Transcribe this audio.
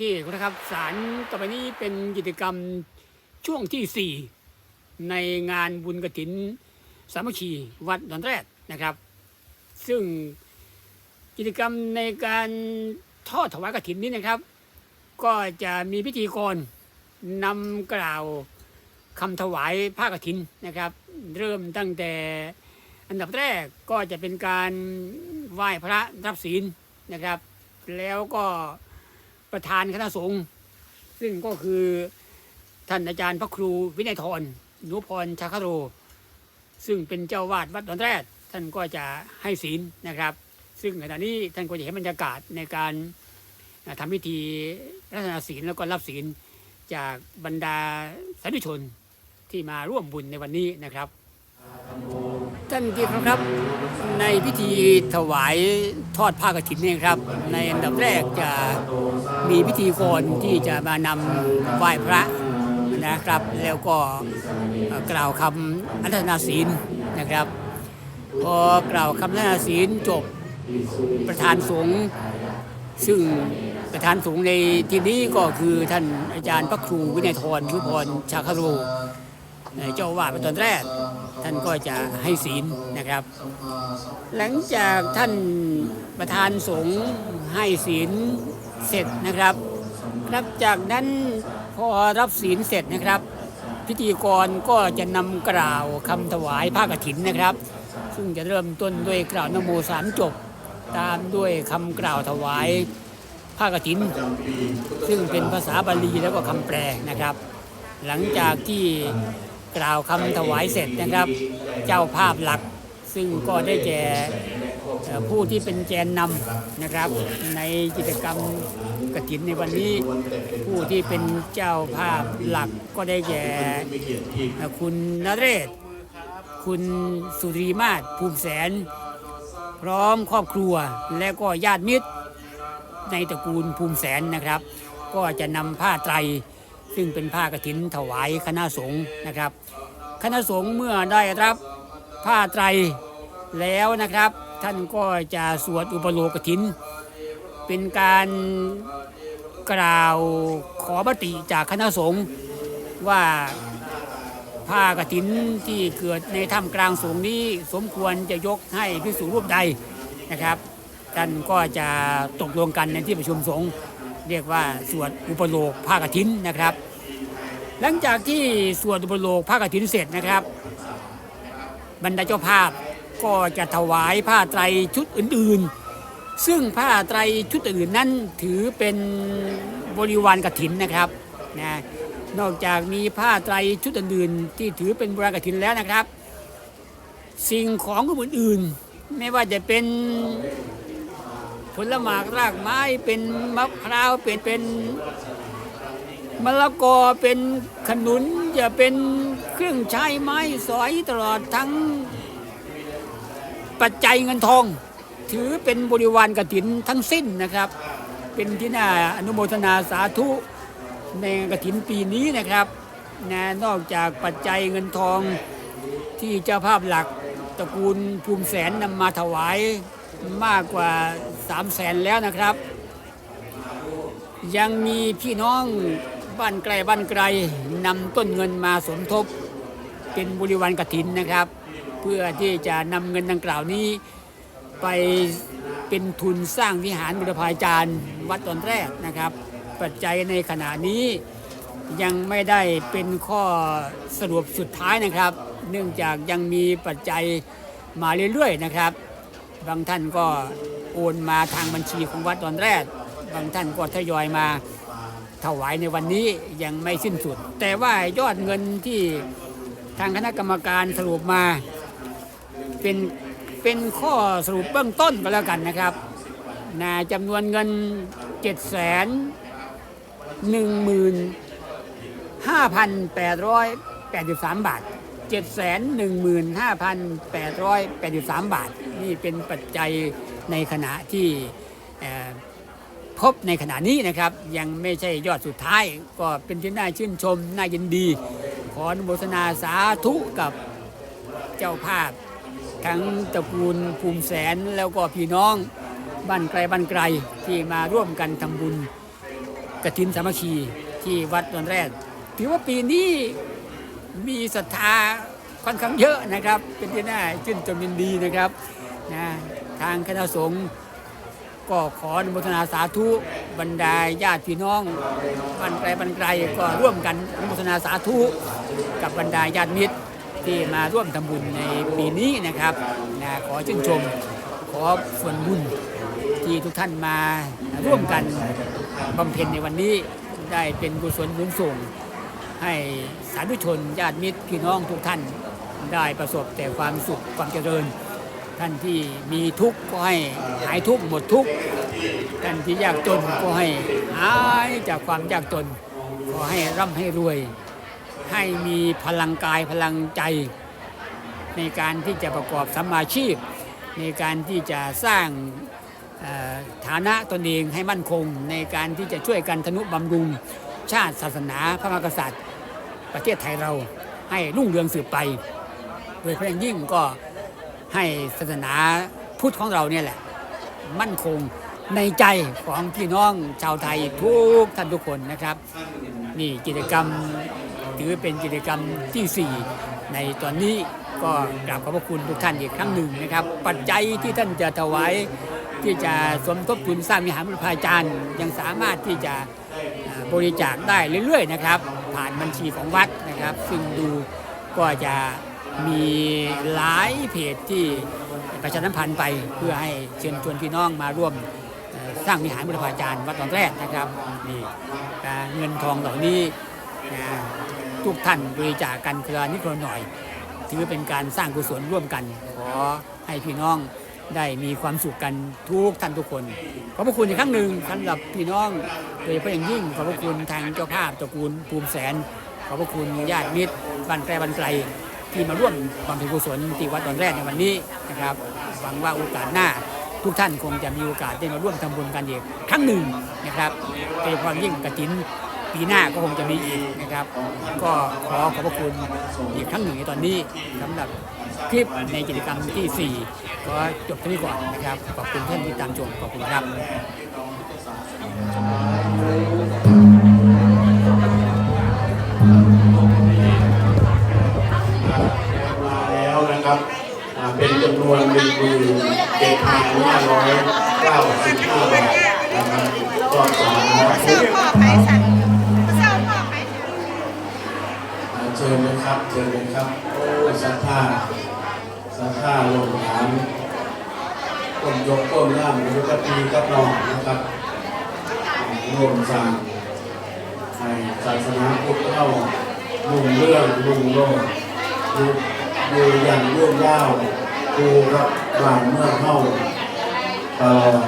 ที่นะครับสารต่อไปนี้เป็นกิจกรรมช่วงที่ 4 ในงานบุญกระถิน สามัคคีวัดดอนแรดนะครับ ซึ่งกิจกรรมในการทอดถวายกระถินนี้นะครับ ก็จะมีพิธีกรนำกล่าวคำถวายผ้ากฐินนะครับ เริ่มตั้งแต่อันดับแรกก็จะเป็นการไหว้พระรับศีลนะครับ แล้วก็ ประธานคณะสงฆ์ซึ่งก็คือท่านอาจารย์พระครูวินัยทรหนุพรชาคโร ซึ่งเป็นเจ้าวาดวัดดอนแรกท่านก็จะให้ศีลนะครับ ซึ่งขณะนี้ท่านก็จะเห็นบรรยากาศในการทำพิธีรัตนศีลแล้วก็รับศีลจากบรรดาสาธุชนที่มาร่วมบุญในวันนี้นะครับท่านที่ครพครับ ในพิธีถวายทอดผ้ากฐินนี่ครับ ในอันดับแรกจะ มีพิธีกรที่จะมานำไหว้พระนะครับ แล้วก็กล่าวคำอัตนาศีลนะครับ พอกล่าวคำอัตนาศีลจบประธานสงฆ์ซึ่งประธานสงฆ์ในที่นี้ก็คือท่านอาจารย์พระครูวินัยทรชุพรชาคาโรเจ้าอาวาดเป็นตอนแรก ท่านก็จะให้ศีลนะครับ หลังจากท่านประธานสงฆ์ให้ศีล เสร็จนะครับนับจากนั้นพอรับศีลเสร็จนะครับ พิธีกรก็จะนำกล่าวคำถวายผ้ากฐินนะครับ ซึ่งจะเริ่มต้นด้วยกล่าวนโมสามจบ ตามด้วยคำกล่าวถวายผ้ากฐิน ซึ่งเป็นภาษาบาลีแล้วก็คำแปลนะครับ หลังจากที่กล่าวคำถวายเสร็จนะครับ เจ้าภาพหลักซึ่งก็ได้แก่ ผู้ที่เป็นแกนนำนะครับ ในกิจกรรมกฐินในวันนี้ ผู้ที่เป็นเจ้าภาพหลักก็ได้แก่คุณนเรศ คุณสุรีมาศภูมิแสน พร้อมครอบครัวและก็ญาติมิตร ในตระกูลภูมิแสนนะครับ ก็จะนำผ้าไตร ซึ่งเป็นผ้ากฐินถวายคณะสงฆ์นะครับ คณะสงฆ์เมื่อได้รับผ้าไตรแล้วนะครับ ท่านก็จะสวดอุปโลกกฐิน เป็นการกล่าวขอมติจากคณะสงฆ์ว่าผ้ากฐินที่เกิดในถ้ำกลางสงฆ์นี้สมควรจะยกให้พิสูรรูปใดนะครับท่านก็จะตกลงกันในที่ประชุมสงฆ์เรียกว่าสวดอุปโลกผ้ากฐินนะครับ หลังจากที่สวดอุปโลกผ้ากฐินเสร็จนะครับ บรรดาเจ้าภาพ ก็จะถวายผ้าไตรชุดอื่นๆ ซึ่งผ้าไตรชุดอื่นนั้นถือเป็นบริวารกฐินนะครับนะนอกจากมีผ้าไตรชุดอื่นๆ ที่ถือเป็นบริวารกฐินแล้วนะครับ สิ่งของอื่นๆ ไม่ว่าจะเป็นผลหมากรากไม้เป็นมะพร้าวเป็นเป็นมะละกอเป็นขนุนจะเป็นเครื่องใช้ไม้สอยตลอดทั้ง ปัจจัยเงินทอง ถือเป็นบริวารกฐินทั้งสิ้นนะครับ เป็นที่น่าอนุโมทนาสาธุในกฐินปีนี้นะครับนะนอกจากปัจจัยเงินทองที่เจ้าภาพหลักตระกูลภูมิแสนนำมาถวายมากกว่า3 0 0แสนแล้วนะครับ ยังมีพี่น้องบ้านไกลบ้านไกลนำต้นเงินมาสมทบเป็นบริวารกฐินนะครับ พื่อที่จะนำเงินดังกล่าวนี้ ไปเป็นทุนสร้างวิหารบุรพาจารย์วัดตอนแรกนะครับ ปัจจัยในขณะนี้ยังไม่ได้เป็นข้อสรุปสุดท้ายนะครับ เนื่องจากยังมีปัจจัยมาเรื่อยๆนะครับ บางท่านก็โอนมาทางบัญชีของวัดตอนแรก บางท่านก็ทยอยมาถวายในวันนี้ยังไม่สิ้นสุด แต่ว่ายอดเงินที่ทางคณะกรรมการสรุปมา เป็นเป็นข้อสรุปเบื้องต้นก็แล้วกันนะครับนะจำนวนเงิน 7 1 5,883 บาท 715,883 บาท นี่เป็นปัจจัยในขณะที่พบในขณะนี้นะครับ ยังไม่ใช่ยอดสุดท้าย ก็เป็นที่น่าชื่นชม น่ายินดี ขออนุโมทนาสาธุกับเจ้าภาพ ทั้งตระกูลภูมิแสนแล้วก็พี่น้องบ้านไกลบ้านไกลที่มาร่วมกันทำบุญกฐินสามัคคีที่วัดดอนแรก ถือว่าปีนี้มีศรัทธาค่อนข้างเยอะนะครับ เป็นที่น่าชื่นชมยินดีนะครับนะทางคณะสงฆ์ก็ขออนุโมทนาสาธุบรรดาญาติพี่น้องบันไกลบันไกลก็ร่วมกันอนุโมทนาสาธุกับบรรดาญาติมิตร ที่มาร่วมทำบุญในปีนี้นะครับนะขอชื่นชม ขอส่วนบุญที่ทุกท่านมาร่วมกันบำเพ็ญในวันนี้ได้เป็นกุศลบุญส่ง ให้สาธุชนญาติมิตรพี่น้องทุกท่านได้ประสบแต่ความสุขความเจริญ ท่านที่มีทุกข์ก็ให้หายทุกข์หมดทุกข์ท่านที่ยากจนก็ให้หายจากความยากจน ขอให้ร่ำให้รวย ให้มีพลังกายพลังใจ ในการที่จะประกอบสัมมาชีพ ในการที่จะสร้างฐานะตนเองให้มั่นคง ในการที่จะช่วยกันทนุบำรุง ชาติศาสนาพระมหากษัตริย์ ประเทศไทยเราให้รุ่งเรืองสืบไป โดยเพาะอย่งยิ่งก็ให้ศาสนาพุทธของเราเนี่ยแหละ มั่นคงในใจของพี่น้องชาวไทยทุกท่านทุกคนนะครับ นี่กิจกรรม ถือเป็นกิจกรรมที่ 4 ในตอนนี้ก็กราบขอบพระคุณทุกท่านอีกครั้งหนึ่งนะครับ ปัจจัยที่ท่านจะถวายที่จะสมทบทุนสร้างวิหารบุรพาจารย์ยังสามารถที่จะบริจาคได้เรื่อยๆนะครับ ผ่านบัญชีของวัดนะครับ ซึ่งดูก็จะมีหลายเพจที่ประชาสัมพันธ์ไปเพื่อให้เชิญชวนพี่น้องมาร่วมสร้างวิหารบุรพาจารย์วัดตอนแรกนะครับนี่เงินทองเหล่านี้ ทุกท่านบริจาคกันคนละนิดหน่อย ถือเป็นการสร้างกุศลร่วมกัน ขอให้พี่น้องได้มีความสุขกันทุกท่านทุกคน ขอบพระคุณอีกครั้งหนึ่งสำหรับพี่น้องโดยเฉพาะอย่างยิ่งขอบพระคุณทางเจ้าภาพตระกูลภูมิแสน ขอบพระคุณญาติมิตรบ้านไกลบ้านไกลที่มาร่วมบำเพ็ญกุศลที่วัดตอนแรกในวันนี้นะครับหวังว่าโอกาสหน้าทุกท่านคงจะมีโอกาสได้มาร่วมทำบุญกันอีกครั้งหนึ่งนะครับโดยเฉพาะยิ่งกระถิน ปีหน้าก็คงจะมีอีกนะครับ ก็ขอขอบพระคุณอีกครั้งหนึ่งในตอนนี้สำหรับคลิปในกิจกรรมที่ 4 ก็จบเท่านี้ก่อนนะครับ ขอบคุณท่านที่ตามชมขอบคุณครับมาแล้วนะครับเป็นจำนวนหนึ่งหมื่นเจ็ดพันห้าร้อยเก้าสิบห้า ครับเชิญเลยครับโอ้สัทธาสัทธาลงฐานต้นยกต้นล่างหรือกระปีกับนองนะครับรวมสร้างให้ศาสนาพุทธเข้าลุ่งเรื่องลุ่งโลดอยู่อยู่อย่างยืดยาวดูรับบานเมื่อเข้าตลอด